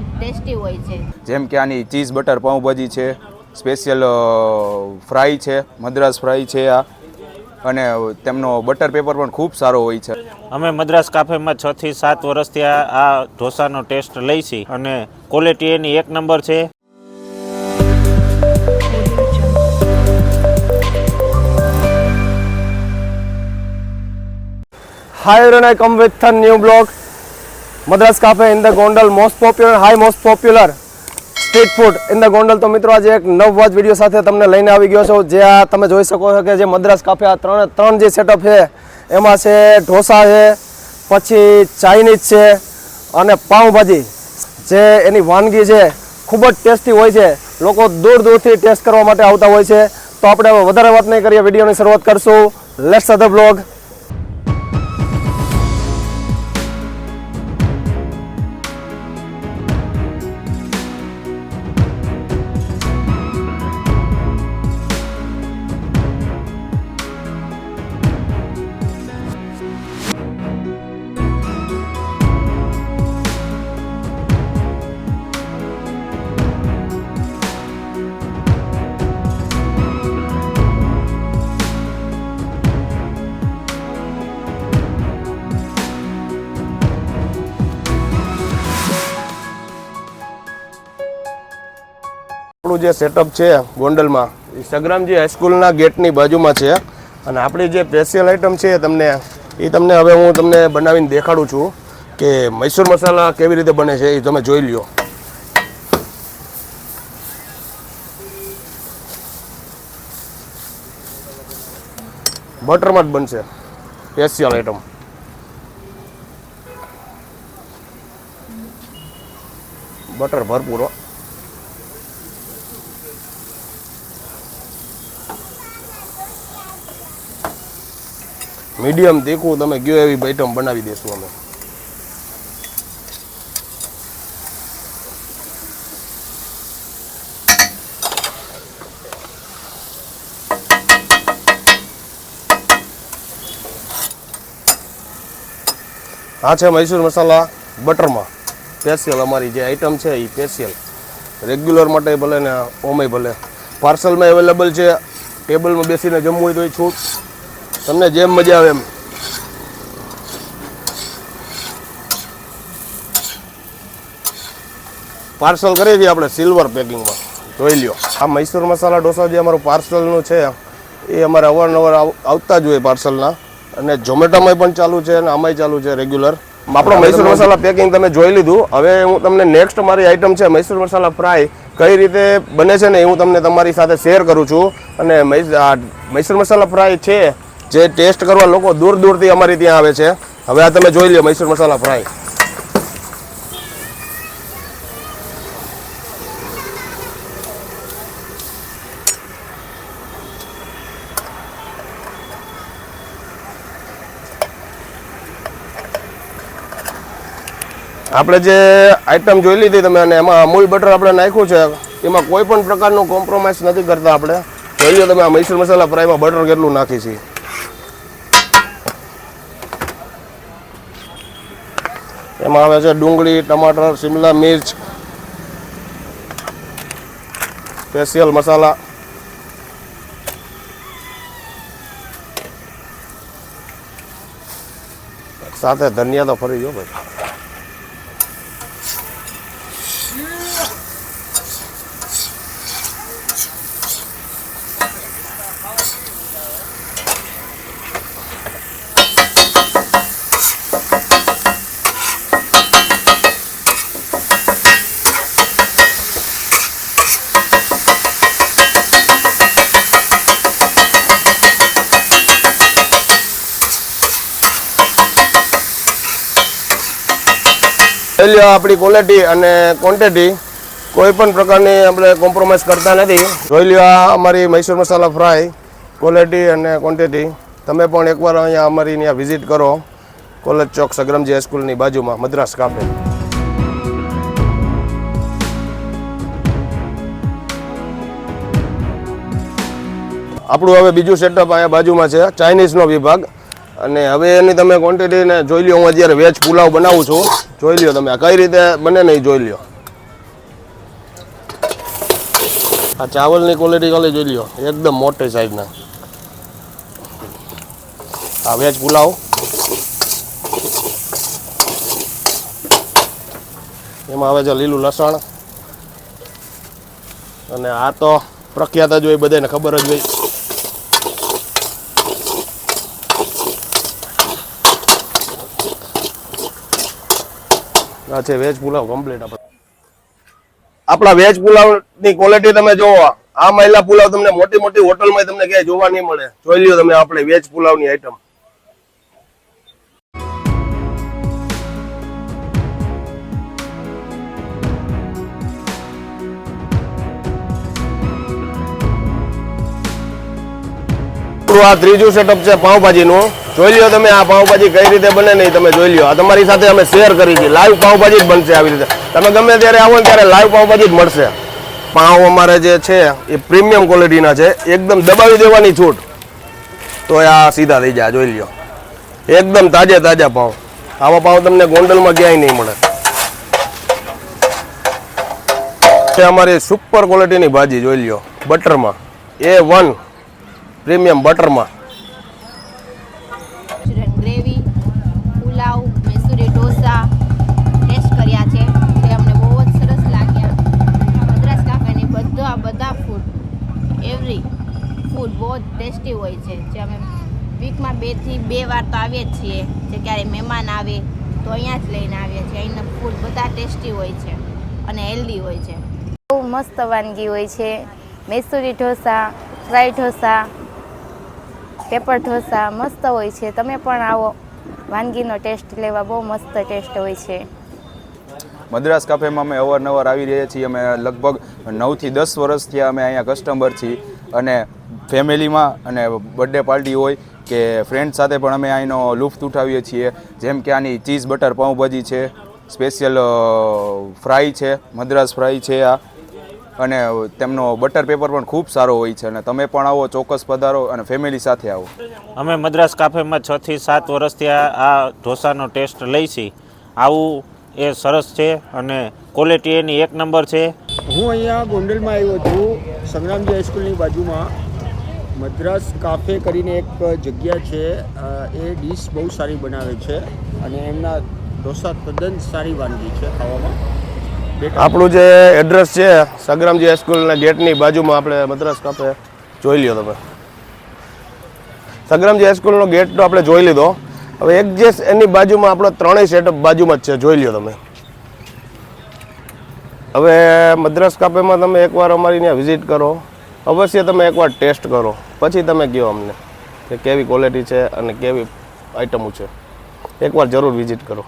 જ ટેસ્ટી હોય છે. જેમ કે આની ચીઝ બટર પાઉંભાજી છે સ્પેશિયલ ફ્રાય છે મદ્રાસ ફ્રાય છે આ. અને તેમનો બટર પેપર પણ ખૂબ સારો હોય છે. અમે મદ્રાસ કાફેમાં છ થી સાત વર્ષથી આ ઢોસાનો ટેસ્ટ લઈ છીએ અને ક્વોલિટી એની એક નંબર છે. Hi everyone, I come with a new blog. Madras café in the Gondal most popular high most popular street food in the Gondal તો મિત્રો, આજે એક નવવાજ વીડિયો સાથે તમને લઈને આવી ગયો છું, જે આ તમે જોઈ શકો છો કે જે મદ્રાસ કાફે આ ત્રણ ત્રણ જે સેટઅપ છે, એમાં છે ઢોસા છે, પછી ચાઇનીઝ છે, અને પાઉંભાજી જે એની વાનગી છે, ખૂબ જ ટેસ્ટી હોય છે. લોકો દૂર દૂરથી ટેસ્ટ કરવા માટે આવતા હોય છે. તો આપણે વધારે વાત નહીં કરીએ, વિડીયોની શરૂઆત કરશું. લેટ્સ અધર બ્લોગ આપણું જે સેટઅપ છે ગોંડલમાં, એ સગ્રામજી હાઈસ્કૂલના ગેટની બાજુમાં છે. અને આપણી જે સ્પેશિયલ આઈટમ છે તમને, એ તમને હવે હું તમને બનાવીને દેખાડું છું કે મૈસૂર મસાલા કેવી રીતે બને છે એ તમે જોઈ લ્યો. બટરમાં જ બનશે સ્પેશિયલ આઈટમ બટર ભરપૂર મીડિયમ તીખું તમે કયો એવી આઈટમ બનાવી દેશું અમે. આ છે મૈસૂર મસાલા બટરમાં. સ્પેશિયલ અમારી જે આઈટમ છે એ સ્પેશિયલ રેગ્યુલર માટે ભલે ને ઓમય ભલે. પાર્સલમાં અવેલેબલ છે. ટેબલમાં બેસીને જમવું હોય તો એ છૂટ. તમને જેમ મજા આવે એમ. પાર્સલ કરી હતી આપણે સિલ્વર પેકિંગમાં જોઈ લ્યો. આ મૈસૂર મસાલા ઢોસા જે અમારું પાર્સલનું છે એ અમારે અવારનવાર આવ- આવતા જ હોય પાર્સલના અને ઝોમેટોમાં પણ ચાલુ છે અને આમાંય ચાલુ છે રેગ્યુલર આપણો મૈસૂર મસાલા પેકિંગ તમે જોઈ લીધું. હવે હું તમને નેક્સ્ટ મારી આઈટમ છે મૈસૂર મસાલા ફ્રાય કઈ રીતે બને છે ને એ હું તમને તમારી સાથે શેર કરું છું. અને મૈસૂર મસાલા ફ્રાય છે જે ટેસ્ટ કરવા લોકો દૂર દૂરથી અમારી ત્યાં આવે છે. હવે આ તમે જોઈ લો મૈસૂર મસાલા ફ્રાય. આપણે જે આઈટમ જોઈ લીધી તમે અને એમાં અમૂલ બટર આપણે નાખ્યું છે. એમાં કોઈ પણ પ્રકારનું કોમ્પ્રોમાઇઝ નથી કરતા આપણે. જોઈ લો તમે આ મૈસૂર મસાલા ફ્રાયમાં બટર કેટલું નાખી છે. એમાં આવે છે ડુંગળી, ટમાટર, શિમલા મિર્ચ, સ્પેશિયલ મસાલા. સાથે ધનિયા તો ફરી ગયો ભાઈ. જોઈ આપણી ક્વોલિટી અને ક્વોન્ટિટી કોઈ પણ પ્રકારની આપણે કોમ્પ્રોમાઇઝ કરતા નથી. જોઈ લ્યો આ અમારી મૈસૂર મસાલા ફ્રાય ક્વોલિટી અને ક્વોન્ટિટી તમે પણ એકવાર અહીંયા અમારી ત્યાં વિઝિટ કરો. કોલેજ ચોક સગ્રામજી હાઈસ્કૂલની બાજુમાં, મદ્રાસ કાફે આપણું હવે બીજું સેટઅપ અહીંયા બાજુમાં છે ચાઇનીઝનો વિભાગ. અને હવે એની તમે ક્વોન્ટિટીને જોઈ લો હું અત્યારે વેજ પુલાવ બનાવું છું. જોઈ લ્યો તમે. કઈ રીતે બને નહીં જોઈ લ્યો. આ ચાવલની ક્વોલિટી ખાલી જોઈ લ્યો. એકદમ મોટી સાઈઝના આ વેજ પુલાવ. એમાં આવે છે લીલું લસણ. અને આ તો પ્રખ્યાત જ હોય બધાને ખબર જ હોય. આ છે વેજ પુલાવ કમ્પ્લીટ આપણે આપણા વેજ પુલાવની ક્વોલિટી તમે જોવો, આ મહિલા પુલાવ તમને મોટી મોટી હોટલમાં તમને ક્યાંય જોવા નહીં મળે. જોઈ લ્યો તમે આપણે વેજ પુલાવની આઈટમ આ ત્રીજું સેટઅપ છે પાવભાજીનું. જોઈ લ્યો તમે આ પાઉંભાજી કઈ રીતે બને નહીં તમે જોઈ લ્યો. આ તમારી સાથે અમે શેર કરી છે લાઈવ પાઉભાજી જ બનશે આવી રીતે. તમે ગમે ત્યારે આવો ને ત્યારે લાઈવ પાવભાજી જ મળશે. પાઉં અમારે જે છે, એ પ્રીમિયમ ક્વોલિટીના છે. એકદમ દબાવી દેવાની છૂટ. તો આ સીધા થઈ જાય, જોઈ લ્યો. એકદમ તાજે તાજા પાઉં આવા પાવ તમને ગોંડલમાં ક્યાંય નહીં મળે. છે અમારી સુપર ક્વોલિટીની ભાજી, જોઈ લ્યો. બટરમાં. એ વન પ્રીમિયમ બટરમાં. ગ્રેવી પુલાવ મેસૂરી ઢોસા ટેસ્ટ કર્યા છે. તે અમને બહુ જ સરસ લાગ્યા. મદ્રાસ કાકાની બધા બધા ફૂડ એવરી ફૂડ બહુ જ ટેસ્ટી હોય છે. જે અમે વીકમાં બેથી બે વાર તો આવીએ જ છીએ. જે ક્યારે મહેમાન આવે તો અહીંયા જ લઈને આવીએ છીએ. અહીંના ફૂડ બધા ટેસ્ટી હોય છે અને હેલ્ધી હોય છે. બહુ મસ્ત વાનગી હોય છે. મૈસૂરી ઢોસા ફ્રાઈ ઢોસા પેપર ઢોસા મસ્ત હોય છે. તમે પણ આવો. વાનગીનો ટેસ્ટ લેવા બહુ મસ્ત ટેસ્ટ હોય છે. મદ્રાસ કાફેમાં અમે અવારનવાર આવી રહ્યા છીએ. અમે લગભગ નવથી દસ વર્ષથી અમે અહીંયા કસ્ટમર છીએ. અને ફેમિલીમાં અને બર્થડે પાર્ટી હોય કે ફ્રેન્ડ સાથે પણ અમે અહીંનો લુફ્ત ઉઠાવીએ છીએ. જેમ કે આની ચીઝ બટર પાઉંભાજી છે. સ્પેશિયલ ફ્રાય છે. મદ્રાસ ફ્રાય છે આ. અને તેમનો બટર પેપર પણ ખૂબ સારો હોય છે અને તમે પણ આવો ચોક્કસ પધારો અને ફેમિલી સાથે આવો. અમે મદ્રાસ કાફેમાં છ થી સાત વર્ષથી આ આ ઢોસાનો ટેસ્ટ લઈ છીએ. આવું એ સરસ છે અને ક્વોલિટી એની એક નંબર છે. હું અહીંયા ગોંડલમાં આવ્યો છું સંગ્રામજી હાઈસ્કૂલની બાજુમાં. મદ્રાસ કાફે કરીને એક જગ્યા છે એ ડીશ બહુ સારી બનાવે છે અને એમના ઢોસા તદ્દન સારી વાનગી છે ખાવામાં. આપણું જે એડ્રેસ છે, સંગ્રામજી હાઈસ્કૂલના ગેટની બાજુમાં આપણે મદ્રાસ કાફે જોઈ લ્યો તમે. સંગ્રામજી હાઈસ્કૂલનો ગેટ તો આપણે જોઈ લીધો. હવે એક જે એની બાજુમાં આપણો ત્રણેય સેટઅપ બાજુમાં જ છે, જોઈ લ્યો તમે. હવે મદ્રાસ કાપેમાં તમે એકવાર અમારી ત્યાં વિઝિટ કરો. અવશ્ય તમે એકવાર ટેસ્ટ કરો. પછી તમે કહો અમને કે કેવી ક્વોલિટી છે અને કેવી આઈટમો છે. એકવાર જરૂર વિઝિટ કરો.